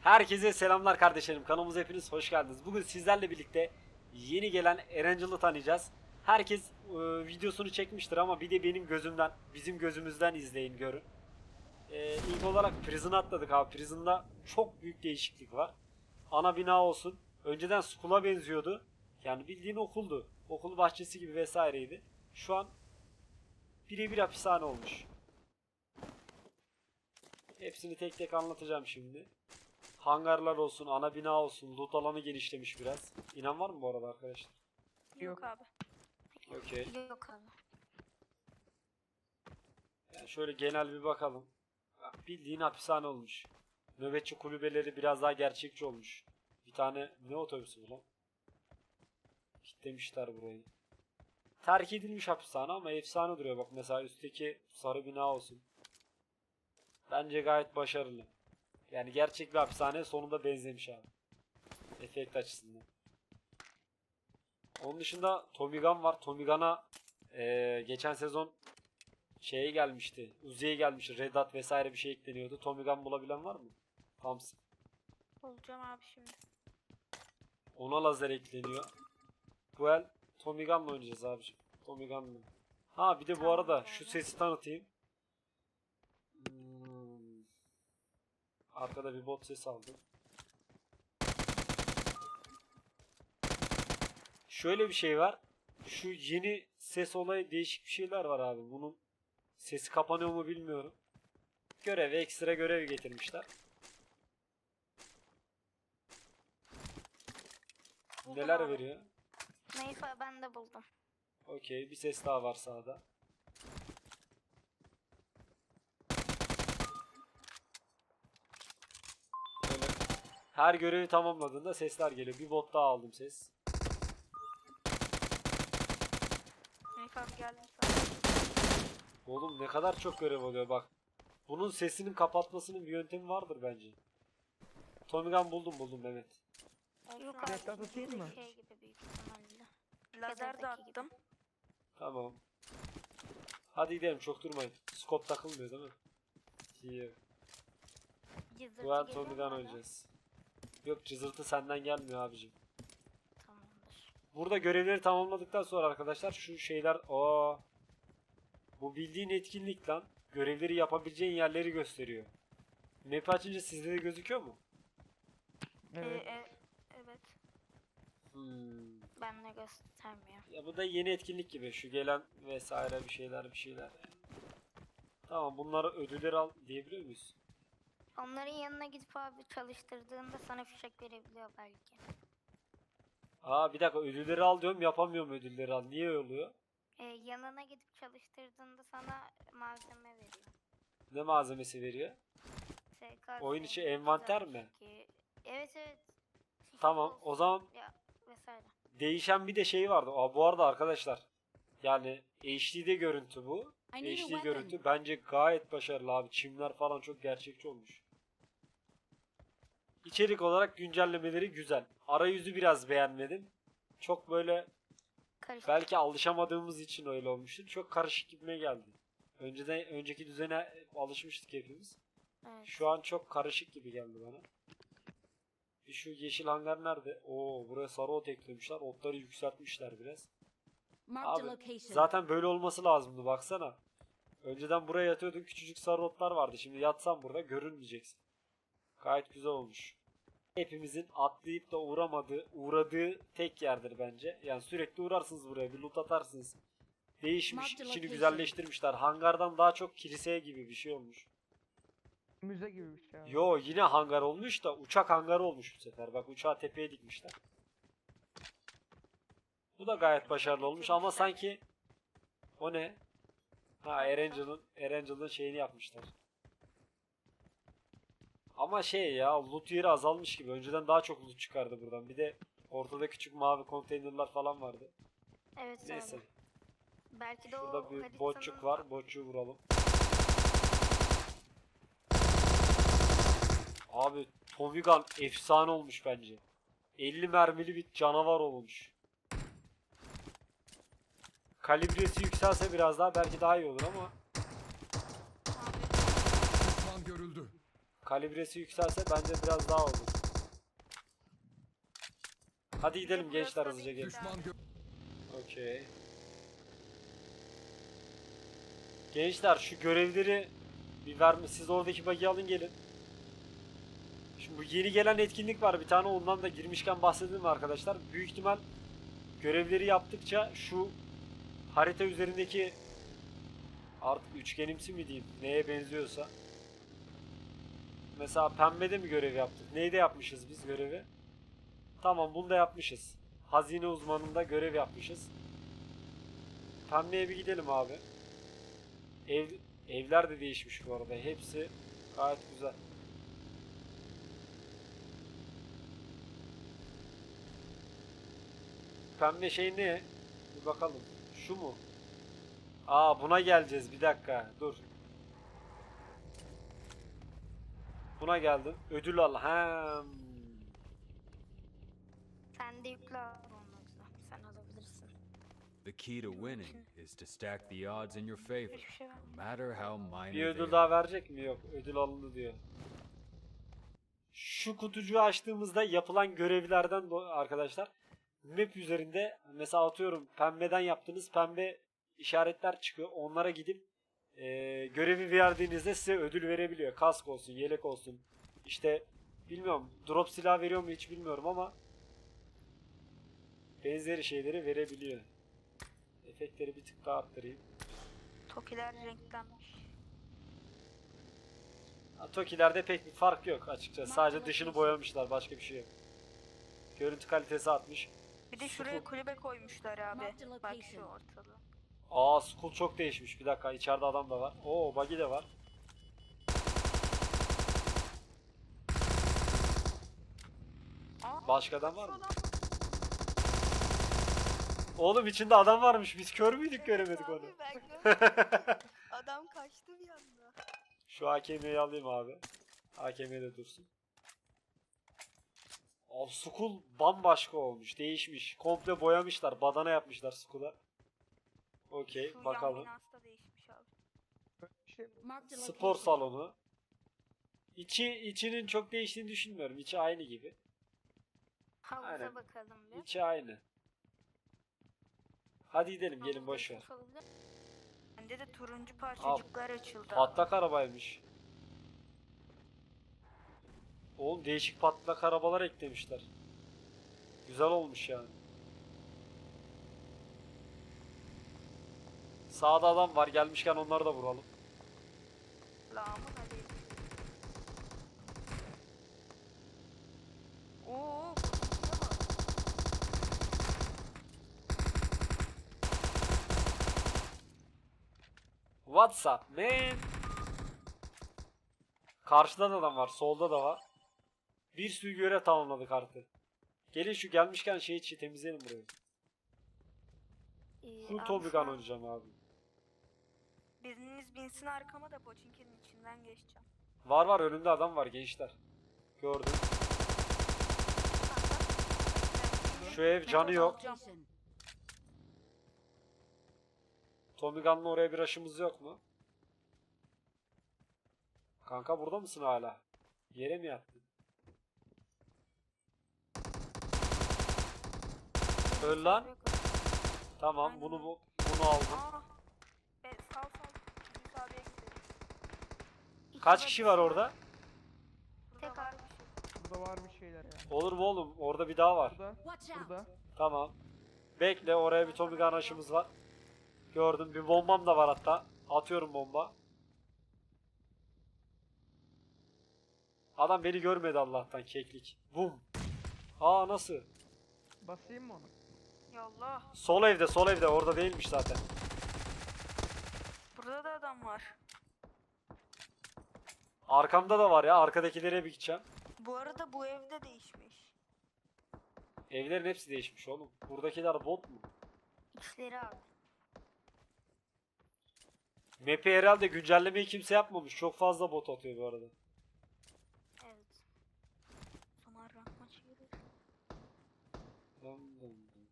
Herkese selamlar kardeşlerim. Kanalımıza hepiniz hoş geldiniz. Bugün sizlerle birlikte yeni gelen Erangel'ı tanıyacağız. Herkes e, videosunu çekmiştir ama bir de benim gözümden, bizim gözümüzden izleyin, görün. E, ilk olarak Prison'a atladık abi. Prison'da çok büyük değişiklik var. Ana bina olsun. Önceden school'a benziyordu. Yani bildiğin okuldu. Okul bahçesi gibi vesaireydi. Şu an birebir hapishane olmuş. Hepsini tek tek anlatacağım şimdi. Hangarlar olsun, ana bina olsun, loot alanı genişlemiş biraz. İnan var mı bu arada arkadaşlar? Yok abi. Okey. Yok abi. Yani şöyle genel bir bakalım. Bak, Bildiğin hapishane olmuş. Nöbetçi kulübeleri biraz daha gerçekçi olmuş. Bir tane ne otobüsü bu lan? Kitlemişler burayı. Terk edilmiş hapishane ama efsane duruyor. Bak mesela üstteki sarı bina olsun. Bence gayet başarılı. Yani gerçek bir hapishane sonunda benzemiş abi. Efekt açısından. Onun dışında Tommy Gun var. Tommy Gun'a eee, geçen sezon şeye gelmişti. Uzi'ye gelmişti. Red Dot vesaire bir şey ekleniyordu. Tommy Gun bulabilen var mı? Thompson. Olacağım abi şimdi. Ona lazer ekleniyor. Bu el Tommy Gun'la oynayacağız abiciğim. Tommy Gun'la. Ha bir de bu arada şu sesi tanıtayım. Arkada bir bot ses aldım. Şöyle bir şey var. Şu yeni ses olayı değişik bir şeyler var abi. Bunun sesi kapanıyor mu bilmiyorum. Görev ekstra görev getirmişler. Buldum Neler abi. veriyor? Neyse ben de buldum. Okey bir ses daha var sağda. Böyle her görevi tamamladığında sesler geliyor. Bir bot daha aldım ses. Abi geldim sana. Oğlum ne kadar çok görev oluyor bak. Bunun sesinin kapatmasının bir yöntemi vardır bence. Tommy Gun buldum buldum Mehmet. Yok abi. dakika atayım mı? Şey gibi büyük ihtimalle. Lazer de attım. Tamam. Hadi gidelim çok durmayın. Scope takılmıyor değil mi? İyi. Cızırtı Bu an Tommy Gun oynayacağız. Yok cızırtı senden gelmiyor abicim. Tamamdır. Burada görevleri tamamladıktan sonra arkadaşlar şu şeyler o bu bildiğin etkinlik lan. Görevleri yapabileceğin yerleri gösteriyor. Map açınca sizde de gözüküyor mu? Evet. Ee, e, evet. Hmm. Ben de göstermiyor. Ya bu da yeni etkinlik gibi. Şu gelen vesaire bir şeyler bir şeyler. Tamam bunları ödülleri al diyebiliyor muyuz? Onların yanına gidip abi çalıştırdığında sana fişek verebiliyor belki. Aa bir dakika ödülleri al diyorum yapamıyorum ödülleri al. Niye oluyor? Ee, yanına gidip çalıştırdığında sana malzeme veriyor. Ne malzemesi veriyor? SK Oyun içi envanter mi? 62. Evet evet. Fişek Tamam olsun o zaman Ya vesaire. değişen bir de şey vardı. Aa, bu arada arkadaşlar yani HD'de görüntü bu. HD görüntü bence gayet başarılı abi. Çimler falan çok gerçekçi olmuş. İçerik olarak güncellemeleri güzel. Arayüzü biraz beğenmedim. Çok böyle Karışık. belki alışamadığımız için öyle olmuştur. Çok karışık gibime geldi. Önceden önceki düzene alışmıştık hepimiz. Evet. Şu an çok karışık gibi geldi bana. Bir şu yeşil hangar nerede? Oo buraya sarı ot eklemişler. Otları yükseltmişler biraz. Marked a Abi location. zaten böyle olması lazımdı baksana. Önceden buraya yatıyordun küçücük sarı otlar vardı. Şimdi yatsan burada görünmeyeceksin. Gayet güzel olmuş. Hepimizin atlayıp da uğramadığı, uğradığı tek yerdir bence. Yani sürekli uğrarsınız buraya bir loot atarsınız. Değişmiş, Marked location. güzelleştirmişler. Hangardan daha çok kiliseye gibi bir şey olmuş. Müze gibi bir şey. abi. Yo yine hangar olmuş da uçak hangarı olmuş bu sefer. Bak uçağı tepeye dikmişler. Bu da gayet başarılı olmuş ama sanki o ne? Ha Erangel'ın Erangel'ın şeyini yapmışlar. Ama şey ya loot yeri azalmış gibi. Önceden daha çok loot çıkardı buradan. Bir de ortada küçük mavi konteynerlar falan vardı. Evet Neyse. abi. Belki de o Şurada bir haritanın- botçuk var. Botçuğu vuralım. Abi Tommy Gun efsane olmuş bence. 50 mermili bir canavar olmuş. Kalibresi yükselse biraz daha belki daha iyi olur ama Düşman görüldü. Kalibresi yükselse bence biraz daha olur. Hadi gidelim gençler hızlıca gelin. Okey. Gençler şu görevleri bir verme. Siz oradaki bagi alın gelin. Şimdi bu yeni gelen etkinlik var bir tane ondan da girmişken bahsedelim arkadaşlar. Büyük ihtimal görevleri yaptıkça şu harita üzerindeki artık üçgenimsi mi diyeyim neye benziyorsa. Mesela pembede mi görev yaptık? Neyde yapmışız biz görevi? Tamam bunu da yapmışız. Hazine uzmanında görev yapmışız. Pembeye bir gidelim abi. Ev, evler de değişmiş bu arada. Hepsi gayet güzel. Pembe şey ne? Bir bakalım. Şu mu? Aa buna geleceğiz. Bir dakika. Dur. Buna geldim. Ödül al. Hem. Sen de yükle abi olmazsa. Sen alabilirsin. The key to winning is to stack the odds in your favor, şey no matter how minor Bir ödül daha verecek mi? Yok. Ödül alındı diyor. Şu kutucuğu açtığımızda yapılan görevlerden arkadaşlar map üzerinde mesela atıyorum pembeden yaptığınız pembe işaretler çıkıyor. Onlara gidip eee, görevi verdiğinizde size ödül verebiliyor. Kask olsun, yelek olsun. İşte bilmiyorum drop silah veriyor mu hiç bilmiyorum ama benzeri şeyleri verebiliyor. Efektleri bir tık daha arttırayım. Tokiler renklenmiş. Toki'lerde pek bir fark yok açıkçası. Sadece dışını boyamışlar. Başka bir şey yok. Görüntü kalitesi artmış. Bir de şuraya kulübe koymuşlar abi. Bak şu ortalığı. Aa school çok değişmiş. Bir dakika içeride adam da var. Oo buggy de var. Aa, Başka adam var mı? adam- Oğlum içinde adam varmış. Biz kör müydük göremedik Abi onu. Adam kaçtı bir anda. Şu AKM'yi alayım abi. AKM de dursun. Abi school bambaşka olmuş. Değişmiş. Komple boyamışlar. Badana yapmışlar school'a. Okey Şu yan bakalım. binası da değişmiş abi. Böyle bir şey Spor salonu. İçi içinin çok değiştiğini düşünmüyorum. İçi aynı gibi. Havuza Aynen. bakalım bir. İçi aynı. Hadi gidelim gelin Havuz boş ver. Bende de turuncu parçacıklar açıldı. Patlak arabaymış. Oğlum değişik patlak arabalar eklemişler. Güzel olmuş yani. Sağda adam var. Gelmişken onları da vuralım. Lamun Ali. Oo. What's up man? Karşıda da adam var. Solda da var. Bir sürü görev tamamladık kartı. Gelin şu gelmişken şey içi temizleyelim burayı. Ee, Full abi Tommy şu Gun an oynayacağım abi. Biriniz binsin arkama da Pochinki'nin içinden geçeceğim. Var var önümde adam var gençler. Gördüm. Şu ev canı yok. Tommy Gun'la oraya bir aşımız yok mu? Kanka burada mısın hala? Yere mi yattın? Öl lan. Tamam Aynen bunu bu bunu aldım. Aa. Yunus abiye gidelim. Kaç kişi var var. orada? Tek var abi. bir şey. Burada var bir şeyler ya. Olur mu oğlum? Orada bir daha var. Burada. Burada. Tamam. Bekle oraya bir Tommy Gun aşımız var. Gördüm bir bombam da var hatta. Atıyorum bomba. Adam beni görmedi Allah'tan keklik. Bum. Aa nasıl? Basayım mı onu? Yallah. Sol evde sol evde orada değilmiş zaten. Burada da adam var. Arkamda da var ya arkadakilere bir gideceğim. Bu arada bu evde değişmiş. Evlerin hepsi değişmiş oğlum. Buradakiler bot mu? İçleri abi. Map'i herhalde güncellemeyi kimse yapmamış. Çok fazla bot atıyor bu arada. Evet. Sonra rank maçı gelir. Dum dum dum.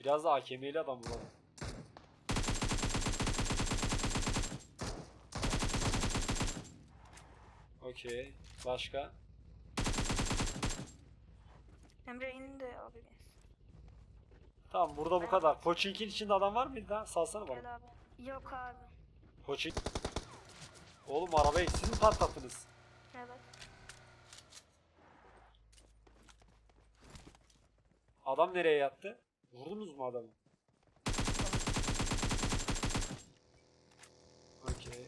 Biraz da AKM'li adam bulalım. Okey. Başka? Emre indi abi. Tamam burada bu kadar. Pochinki'nin içinde adam var mıydı lan? Salsana bana. Gel abi. Yok abi. Poçink. Oğlum arabayı siz mi patlattınız? Evet. Adam nereye yattı? Vurdunuz mu adamı? Okey.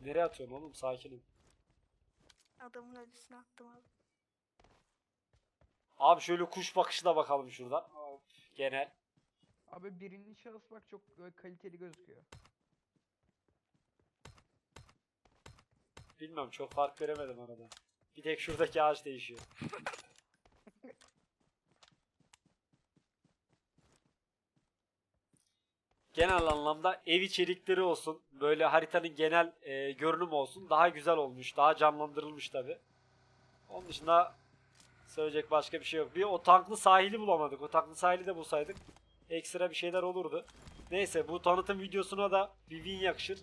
Nereye atıyorsun oğlum? Sakinim. Adamın ölüsüne attım abi. Abi şöyle kuş bakışına bakalım şuradan. Genel. Abi birinci şahıs bak çok e, kaliteli gözüküyor. Bilmem çok fark veremedim arada. Bir tek şuradaki ağaç değişiyor. genel anlamda ev içerikleri olsun, böyle haritanın genel e, görünümü olsun daha güzel olmuş, daha canlandırılmış tabi. Onun dışında söyleyecek başka bir şey yok. Bir o tanklı sahili bulamadık. O tanklı sahili de bulsaydık ekstra bir şeyler olurdu. Neyse bu tanıtım videosuna da bir win yakışır.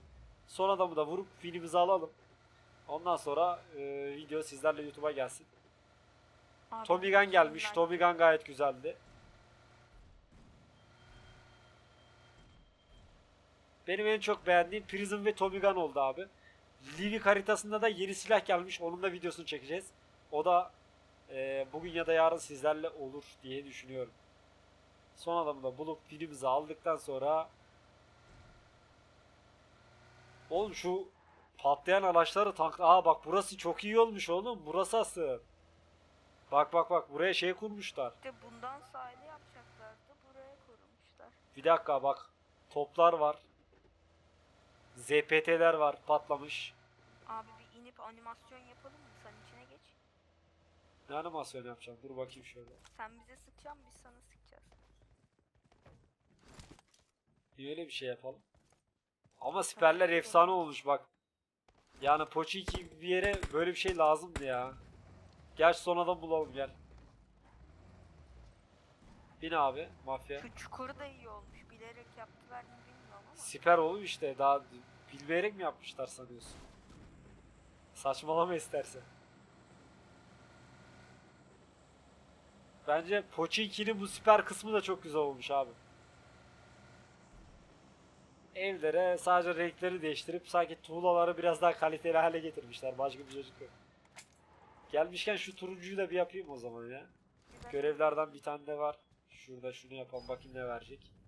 Son adamı da vurup winimizi alalım. Ondan sonra e, video sizlerle YouTube'a gelsin. abi Tommy Gun gelmiş. ben- Tommy Gun gayet güzeldi. Benim en çok beğendiğim Prism ve Tommy Gun oldu abi. Livik haritasında da yeni silah gelmiş. Onun da videosunu çekeceğiz. O da e, bugün ya da yarın sizlerle olur diye düşünüyorum. Son adamı da bulup filmimizi aldıktan sonra Oğlum şu patlayan araçları tank... Aa bak burası çok iyi olmuş oğlum. Burası asıl. Bak bak bak buraya şey kurmuşlar. İşte bundan sahili yapacaklardı. Buraya kurmuşlar. Bir dakika bak. Toplar var. ZPT'ler var patlamış. Abi bir inip animasyon yapalım mı? Sen içine geç. Ne animasyon yapacağım? Dur bakayım şöyle. Sen bize sıkacaksın biz sana sıkacağız. Öyle bir şey yapalım. Ama siperler efsane olmuş bak. Yani Poçinki bir yere böyle bir şey lazımdı ya. Şu sonradan bulalım gel. Bin abi mafya. Şu çukur da iyi olmuş. Bilerek yaptılar mı bilmiyorum. Siper oğlum işte daha bilmeyerek mi yapmışlar sanıyorsun? Saçmalama istersen. Bence Pochinki'nin bu siper kısmı da çok güzel olmuş abi. Evlere sadece renkleri değiştirip sanki tuğlaları biraz daha kaliteli hale getirmişler. Başka bir çocuk yok. Gelmişken şu turuncuyu da bir yapayım o zaman ya. Görevlerden bir tane de var. Şurada şunu yapalım bakayım ne verecek.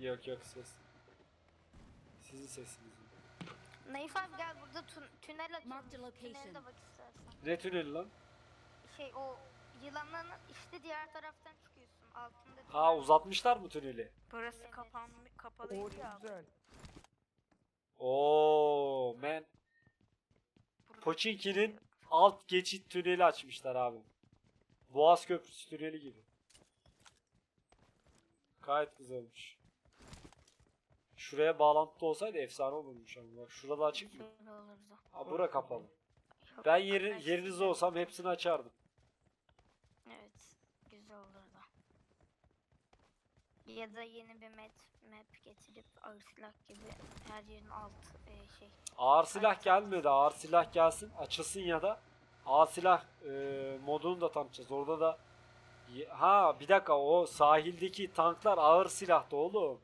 Yok yok ses. Sizin sesiniz. Naif abi gel burada tün- tünel a açalım. location. Tünele de bak istersen. Ne tüneli lan? Şey o yılanın işte diğer taraftan çıkıyorsun. Altında Ha uzatmışlar mı tüneli? Burası kapanmış, Oo kapalıydı ya. çok güzel. Oo man. Burada- Pochinki'nin alt geçit tüneli açmışlar abi. Boğaz Köprüsü tüneli gibi. Gayet güzel olmuş. Şuraya bağlantı olsaydı efsane olurmuş ama bak şurada açık mı? Ha bura kapalı. Yok, Ben yeri, ben yerinizde olsam hepsini açardım. Evet. Güzel olurdu. Ya da yeni bir map, map getirip ağır silah gibi her yerin alt e, şey. Ağır silah gelmedi. Ağır silah gelsin. Açılsın ya da ağır silah e, modunu da tanıtacağız. Orada da ha bir dakika o sahildeki tanklar ağır silahta oğlum.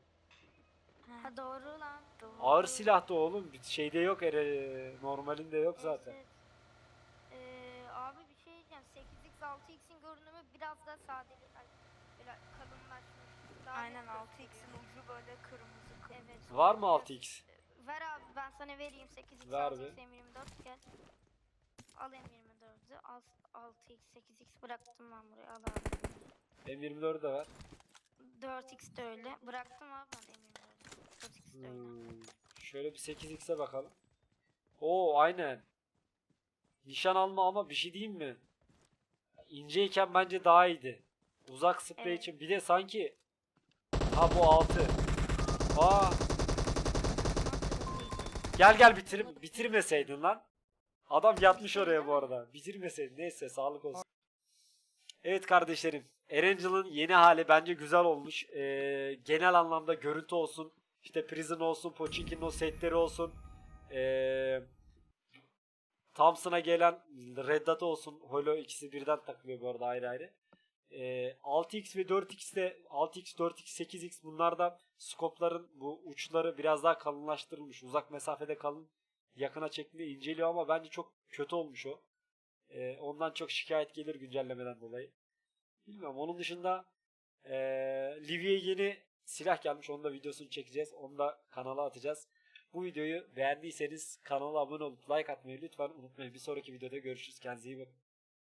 Ha doğru lan. Doğru. Ağır silahta oğlum. Bir şeyde yok ere normalinde yok Evet, zaten. evet. Ee, abi bir şey diyeceğim. 8x 6x'in görünümü biraz daha sadeli. ay, Böyle kalınlaşmış. daha Aynen net 6x'in gösteriyor. ucu böyle kırmızı kırmızı. Evet. Var mı 6x? Ver abi ben sana vereyim 8x Ver 6x bir. M24 gel. Al M24'ü al 6x 8x bıraktım ben buraya al abi. M24'ü de ver. 4x de öyle. Bıraktım abi ben M24'ü. 4x de öyle. Şöyle bir 8x'e bakalım. Oo aynen. Nişan alma ama bir şey diyeyim mi? İnceyken bence daha iyiydi. Uzak sprey Evet. için. Bir de sanki Ha bu 6. Aa gel gel bitir bitirmeseydin lan. Adam yatmış oraya bu arada. Bitirmeseydin. Neyse sağlık olsun. Evet kardeşlerim. Erangel'ın yeni hali bence güzel olmuş. Ee, genel anlamda görüntü olsun, işte Prison olsun, Pochinki'nin o setleri olsun. Ee, Thompson'a gelen Red Dot olsun. Holo ikisi birden takılıyor bu arada ayrı ayrı. Ee, 6x ve 4x'te 6x, 4x, 8x bunlarda skopların bu uçları biraz daha kalınlaştırılmış. Uzak mesafede kalın yakına çektiğinde inceliyor ama bence çok kötü olmuş o. Ee, ondan çok şikayet gelir güncellemeden dolayı. Bilmiyorum. Onun dışında ee, Livy'ye yeni silah gelmiş. Onun da videosunu çekeceğiz. Onu da kanala atacağız. Bu videoyu beğendiyseniz kanala abone olup like atmayı lütfen unutmayın. Bir sonraki videoda görüşürüz. Kendinize iyi bakın.